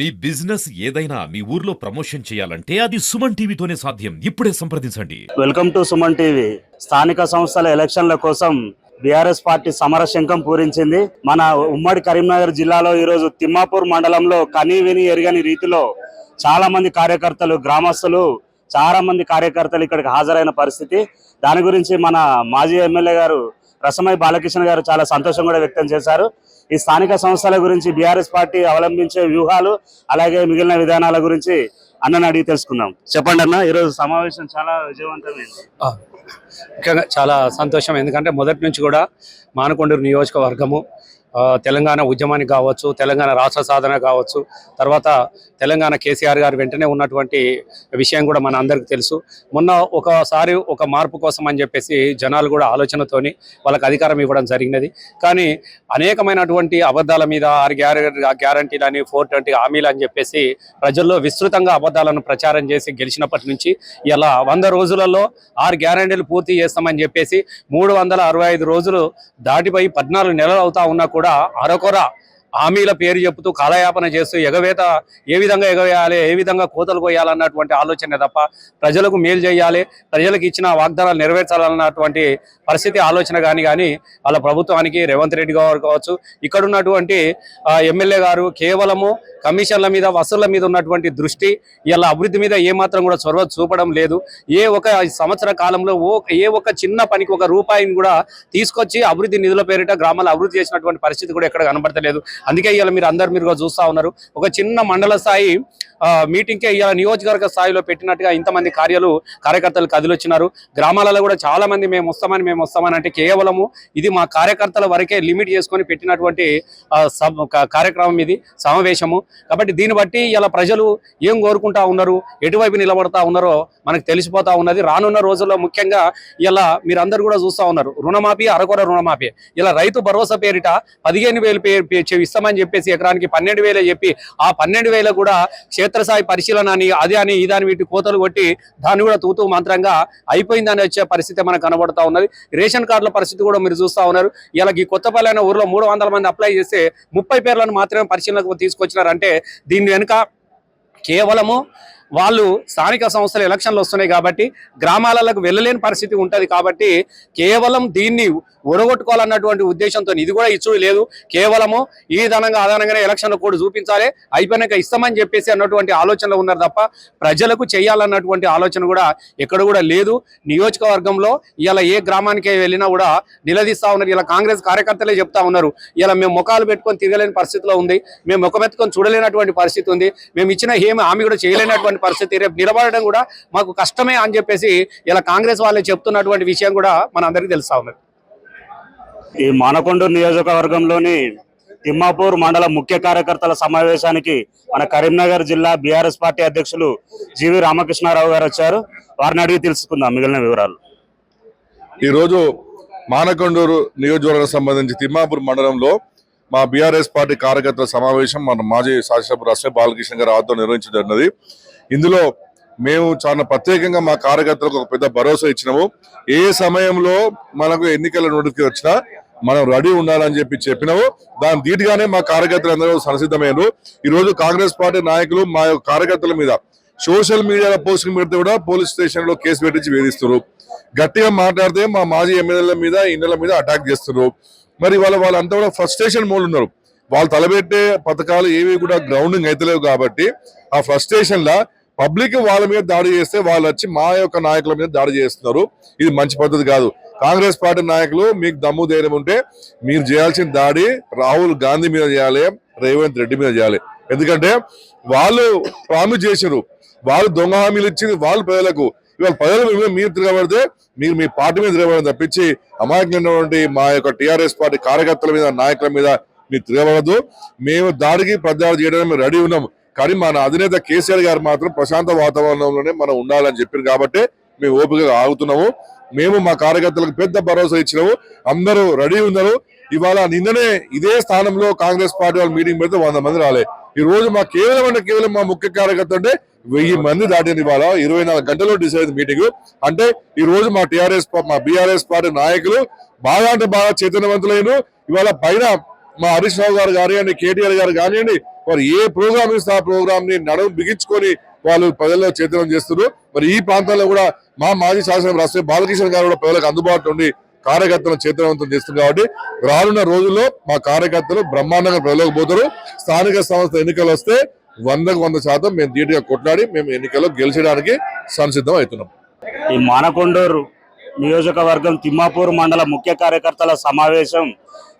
మీ business ఏదైనా మీ ఊర్లో promotion చేయాలంటే అది సుమన్ టీవీతోనే సాధ్యం. ఇప్పుడే సంప్రదించండి. Welcome to Suman TV. స్థానిక సంస్థల ఎలక్షన్ల కోసం బీఆర్ఎస్ పార్టీ సమర శంఖం పూరించింది. మన ఉమ్మడి కరీంనగర్ జిల్లాలో ఈరోజు తిమ్మాపూర్ మండలంలో కనీ విని ఎరగని రీతిలో చాలా మంది కార్యకర్తలు గ్రామస్తులు చాలా మంది కార్యకర్తలు ఇక్కడికి హాజరైన పరిస్థితి. దాని గురించి మన మాజీ ఎమ్మెల్యే గారు రసమై బాలకృష్ణ గారు చాలా సంతోషం కూడా వ్యక్తం చేశారు. ఈ స్థానిక సంస్థల గురించి బీఆర్ఎస్ పార్టీ అవలంబించే వ్యూహాలు అలాగే మిగిలిన విధానాల గురించి అన్నని అడిగి తెలుసుకుందాం. చెప్పండి అన్న ఈరోజు సమావేశం చాలా విజయవంతమైంది. ముఖ్యంగా చాలా సంతోషం. ఎందుకంటే మొదటి నుంచి కూడా మానకొండూరు నియోజకవర్గము తెలంగాణ ఉద్యమానికి కావచ్చు తెలంగాణ రాష్ట్ర సాధన కావచ్చు తర్వాత తెలంగాణ కేసీఆర్ గారు వెంటనే ఉన్నటువంటి విషయం కూడా మన అందరికీ తెలుసు. మొన్న ఒకసారి ఒక మార్పు కోసం అని చెప్పేసి జనాలు కూడా ఆలోచనతోని వాళ్ళకి అధికారం ఇవ్వడం జరిగినది. కానీ అనేకమైనటువంటి అబద్ధాల మీద ఆరు గ్యారంటీలు అని ఫోర్ ట్వంటీ హామీలు అని చెప్పేసి ప్రజల్లో విస్తృతంగా అబద్ధాలను ప్రచారం చేసి గెలిచినప్పటి నుంచి ఇలా వంద రోజులలో ఆరు గ్యారంటీలు పూర్తి చేస్తామని చెప్పేసి మూడు వందల అరవై ఐదు రోజులు దాటిపోయి పద్నాలుగు నెలలు అవుతా ఉన్నా కూడా అరకొర హామీల పేరు చెప్తూ కాలయాపన చేస్తూ ఎగవేత ఏ విధంగా ఎగవేయాలి ఏ విధంగా కోతలు కొయ్యాలన్నటువంటి ఆలోచనే తప్ప ప్రజలకు మేలు చేయాలి ప్రజలకు ఇచ్చిన వాగ్దానాలు నెరవేర్చాలన్నటువంటి పరిస్థితి ఆలోచన కానీ కానీ వాళ్ళ ప్రభుత్వానికి రేవంత్ రెడ్డి గారు కావచ్చు. ఇక్కడున్నటువంటి ఎమ్మెల్యే గారు కేవలము కమిషన్ల మీద వసూళ్ళ మీద ఉన్నటువంటి దృష్టి ఇలా అభివృద్ధి మీద ఏమాత్రం కూడా చొరవ చూపడం లేదు. ఏ ఒక సంవత్సర కాలంలో ఓ ఏ ఒక చిన్న పనికి ఒక రూపాయిని కూడా తీసుకొచ్చి అభివృద్ధి నిధుల పేరిట గ్రామాల అభివృద్ధి చేసినటువంటి పరిస్థితి కూడా ఎక్కడ కనబడతలేదు. అందుకే ఇవాళ మీరు అందరు మీరు చూస్తూ చూస్తా ఉన్నారు. ఒక చిన్న మండల స్థాయి మీటింగ్కే ఇవాళ నియోజకవర్గ స్థాయిలో పెట్టినట్టుగా ఇంతమంది కార్యాలు కార్యకర్తలు కదిలొచ్చినారు. గ్రామాలలో కూడా చాలా మంది మేము వస్తామని మేము వస్తామని అంటే కేవలము ఇది మా కార్యకర్తల వరకే లిమిట్ చేసుకొని పెట్టినటువంటి కార్యక్రమం ఇది సమావేశము. కాబట్టి దీన్ని బట్టి ఇలా ప్రజలు ఏం కోరుకుంటా ఉన్నారు ఎటువైపు నిలబడతా ఉన్నారో మనకు తెలిసిపోతా ఉన్నది. రానున్న రోజుల్లో ముఖ్యంగా ఇలా మీరందరూ కూడా చూస్తా ఉన్నారు రుణమాఫీ అరకొర రుణమాఫీ. ఇలా రైతు భరోసా పేరిట పదిహేను వేలు ఇస్తామని చెప్పేసి ఎకరానికి పన్నెండు వేలే చెప్పి ఆ పన్నెండు వేల కూడా క్షేత్రస్థాయి పరిశీలన అని అదే అని ఇదని వీటి కోతలు కొట్టి దాన్ని కూడా తూతూ మంత్రంగా అయిపోయిందని వచ్చే పరిస్థితి మనకు కనబడతా ఉన్నది. రేషన్ కార్డుల పరిస్థితి కూడా మీరు చూస్తూ ఉన్నారు. ఇలా ఈ కొత్తపల్లి అనే ఊర్లో మూడు వందల మంది అప్లై చేస్తే ముప్పై పేర్లను మాత్రమే పరిశీలనకు తీసుకొచ్చినారంటే దీని వెనుక కేవలము వాళ్ళు స్థానిక సంస్థల ఎలక్షన్లు వస్తున్నాయి కాబట్టి గ్రామాలకు వెళ్ళలేని పరిస్థితి ఉంటుంది కాబట్టి కేవలం దీన్ని ఒడగొట్టుకోవాలన్నటువంటి ఉద్దేశంతో ఇది కూడా ఇచ్చుడు లేదు. కేవలము ఈ ధనంగా అదనంగానే ఎలక్షన్లు కూడా చూపించాలి అయిపోయినాక ఇస్తామని చెప్పేసి అన్నటువంటి ఆలోచనలో ఉన్నారు తప్ప ప్రజలకు చేయాలన్నటువంటి ఆలోచన కూడా ఎక్కడ కూడా లేదు. నియోజకవర్గంలో ఇలా ఏ గ్రామానికి వెళ్ళినా కూడా నిలదీస్తా ఉన్నారు. ఇలా కాంగ్రెస్ కార్యకర్తలే చెప్తా ఉన్నారు. ఇలా మేము ముఖాలు పెట్టుకొని తిరగలేని పరిస్థితిలో ఉంది. మేము ముఖమెత్తుకొని చూడలేనటువంటి పరిస్థితి ఉంది. మేము ఇచ్చిన ఏమి హామీ కూడా చేయలేనటువంటి పరిస్థితి రేపు నిలబడడం కూడా మాకు కష్టమే అని చెప్పేసి ఇలా కాంగ్రెస్ వాళ్ళే చెప్తున్నటువంటి విషయం కూడా మన అందరికీ తెలుస్తా ఉన్నది. ఈ మానకొండూరు నియోజకవర్గంలోని తిమ్మాపూర్ మండల ముఖ్య కార్యకర్తల సమావేశానికి మన కరీంనగర్ జిల్లా బీఆర్ఎస్ పార్టీ అధ్యక్షులు జీవి రామకృష్ణారావు గారు వచ్చారు. వారిని అడిగి తెలుసుకుందాం మిగిలిన వివరాలు. ఈరోజు మానకొండూరు నియోజకవర్గం సంబంధించి తిమ్మాపూర్ మండలంలో మా బీఆర్ఎస్ పార్టీ కార్యకర్తల సమావేశం మన మాజీ శాసనసభ రాష్ట్ర బాలకృష్ణ గారి ఆధ్వర్యంలో నిర్వహించడం జరిగినది. ఇందులో మేము చాలా ప్రత్యేకంగా మా కార్యకర్తలకు ఒక పెద్ద భరోసా ఇచ్చినాము. ఏ సమయంలో మనకు ఎన్నికల నోటిఫికేషన్ వచ్చినా మనం రెడీ ఉండాలని చెప్పి చెప్పినాము. దాని ధీటుగానే మా కార్యకర్తలు అందరూ సంసిద్ధమయ్యారు ఈ రోజు కాంగ్రెస్ పార్టీ నాయకులు మా యొక్క కార్యకర్తల మీద సోషల్ మీడియాలో పోస్టింగ్ పెడితే కూడా పోలీస్ స్టేషన్లో కేసు పెట్టించి వేధిస్తున్నారు. గట్టిగా మాట్లాడితే మా మాజీ ఎమ్మెల్యేల మీద ఇళ్ళ మీద అటాక్ చేస్తున్నారు. మరి వాళ్ళ వాళ్ళంతా కూడా ఫ్రస్ట్రేషన్ మోడ్ ఉన్నారు. వాళ్ళు తలబెట్టే పథకాలు ఏవి కూడా గ్రౌండింగ్ అయితలేవు కాబట్టి ఆ ఫ్రస్ట్రేషన్లా పబ్లిక్ వాళ్ళ మీద దాడి చేస్తే వాళ్ళు వచ్చి మా యొక్క నాయకుల మీద దాడి చేస్తున్నారు. ఇది మంచి పద్ధతి కాదు. కాంగ్రెస్ పార్టీ నాయకులు మీకు దమ్ము ధైర్యం ఉంటే మీరు చేయాల్సిన దాడి రాహుల్ గాంధీ మీద చేయాలి రేవంత్ రెడ్డి మీద చేయాలి. ఎందుకంటే వాళ్ళు ప్రామిస్ చేశారు వాళ్ళు దొంగ హామీలు ఇచ్చింది వాళ్ళు ప్రజలకు. ఇవాళ ప్రజల మీరు తిరగబడితే మీరు మీ పార్టీ మీద తిరగబడని తప్పించి అమాయకమైనటువంటి మా యొక్క టిఆర్ఎస్ పార్టీ కార్యకర్తల మీద నాయకుల మీద మీరు తిరగబడదు మేము దాడికి ప్రచారం చేయడానికి రెడీ ఉన్నాం. కానీ మన అధినేత కేసీఆర్ గారు మాత్రం ప్రశాంత వాతావరణంలోనే మనం ఉండాలని చెప్పారు కాబట్టి మేము ఓపికగా ఆగుతున్నాము. మేము మా కార్యకర్తలకు పెద్ద భరోసా ఇచ్చినాము. అందరూ రెడీ ఉన్నారు. ఇవాళ నిన్ననే ఇదే స్థానంలో కాంగ్రెస్ పార్టీ వాళ్ళు మీటింగ్ పెడితే వంద మంది రాలే. ఈ రోజు మా కేవలం అంటే కేవలం మా ముఖ్య కార్యకర్త అంటే వెయ్యి మంది దాటింది ఇవాళ ఇరవై నాలుగు గంటల్లో డిసైడ్ మీటింగ్. అంటే ఈ రోజు మా టిఆర్ఎస్ మా బీఆర్ఎస్ పార్టీ నాయకులు బాగా అంటే బాగా చైతన్యవంతులైన ఇవాళ పైన మా హరీష్ రావు గారు కానివ్వండి కేటీఆర్ గారు కానివ్వండి వారు ఏ ప్రోగ్రామ్ ఇస్తే ఆ ప్రోగ్రామ్ని నడుము బిగించుకొని వాళ్ళు ప్రజల్లో చేతనం చేస్తున్నారు. మరి ఈ ప్రాంతాల్లో కూడా మా మాజీ శాసన రాష్ట్ర బాలకృష్ణ గారు కూడా ప్రజలకు అందుబాటులో ఉండి కార్యకర్తలను చేతనవంతం చేస్తుంది కాబట్టి రానున్న రోజుల్లో మా కార్యకర్తలు బ్రహ్మాండంగా ప్రజలకు పోతారు. స్థానిక సంస్థ ఎన్నికలు వస్తే వందకు వంద శాతం మేము ధీటుగా కొట్లాడి మేము ఎన్నికల్లో గెలిచడానికి సంసిద్ధం అవుతున్నాం. ఈ మానకొండూరు నియోజకవర్గం తిమ్మాపూర్ మండల ముఖ్య కార్యకర్తల సమావేశం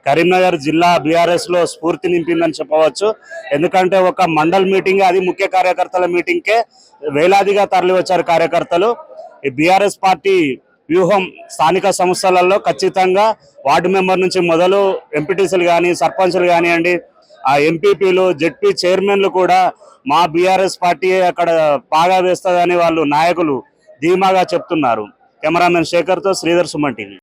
కరీంనగర్ జిల్లా బీఆర్ఎస్లో స్ఫూర్తి నింపిందని చెప్పవచ్చు. ఎందుకంటే ఒక మండల్ మీటింగ్ అది ముఖ్య కార్యకర్తల మీటింగ్కే వేలాదిగా తరలివచ్చారు కార్యకర్తలు. ఈ బీఆర్ఎస్ పార్టీ వ్యూహం స్థానిక సంస్థలలో ఖచ్చితంగా వార్డు మెంబర్ నుంచి మొదలు ఎంపీటీసీలు కానీ సర్పంచ్లు కానివ్వండి ఆ ఎంపీపీలు జెడ్పీ చైర్మన్లు కూడా మా బీఆర్ఎస్ పార్టీ అక్కడ బాగా వేస్తుందని వాళ్ళు నాయకులు ధీమాగా చెప్తున్నారు. కెమెరామెన్ శేఖర్తో శ్రీధర్ సుమన్ టీవీ.